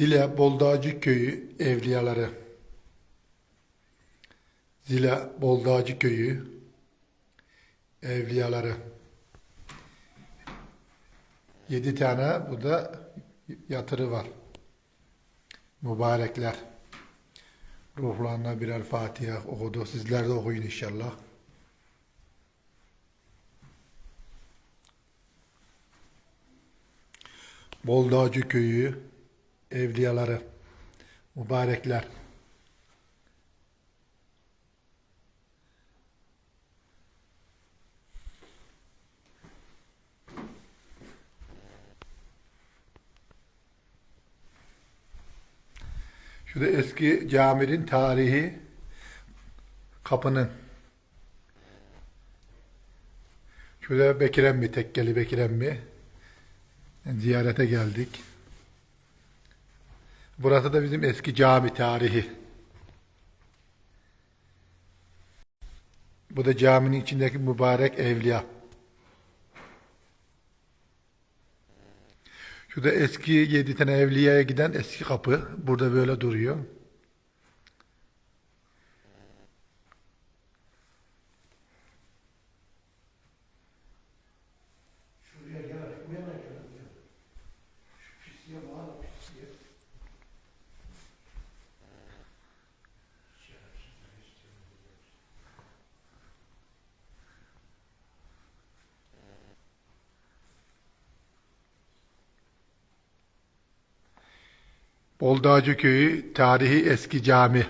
Zile Boldağcı Köyü evliyaları. Zile Boldağcı Köyü evliyaları. Yedi tane burada yatırı var. Mübarekler. Ruhlarına birer Fatiha okudu. Sizler de okuyun inşallah. Boldağcı Köyü evliyaları, mübarekler. Şurada eski caminin tarihi kapının. Şurada Bekir emmi, tekkeli Bekir emmi. Ziyarete geldik. Burası da bizim eski cami tarihi. Bu da caminin içindeki mübarek evliya. Şu da eski yedi tane evliyaya giden eski kapı. Burada böyle duruyor. Boldağcı Köyü tarihi eski cami.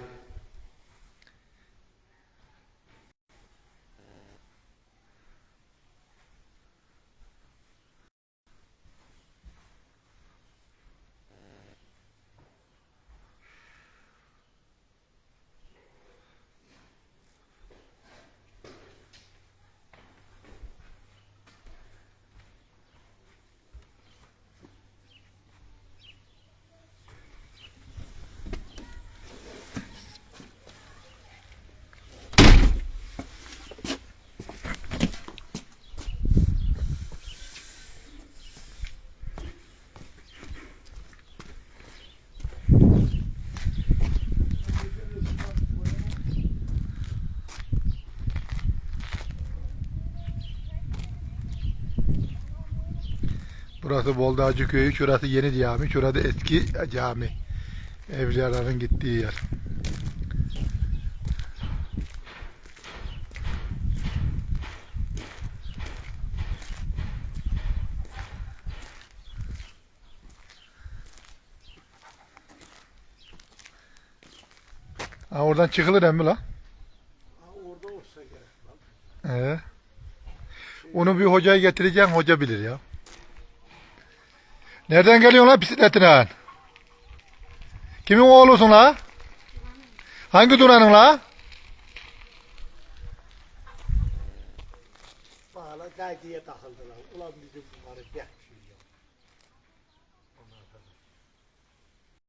Burası Boldağcı Köyü, şurası yeni cami, şurada eski cami. Evliyaların gittiği yer. Ha, oradan çıkılır emmi lan. Ha orada olsa gerek lan. Ee, onu bir hocaya getireceksin, hoca bilir ya. Nereden geliyorsun lan bisikletine? Kimin oğlusun la? Hangi duranın la? Bağla gaydeye takıldılar. Ulan bizim bunları bekliyor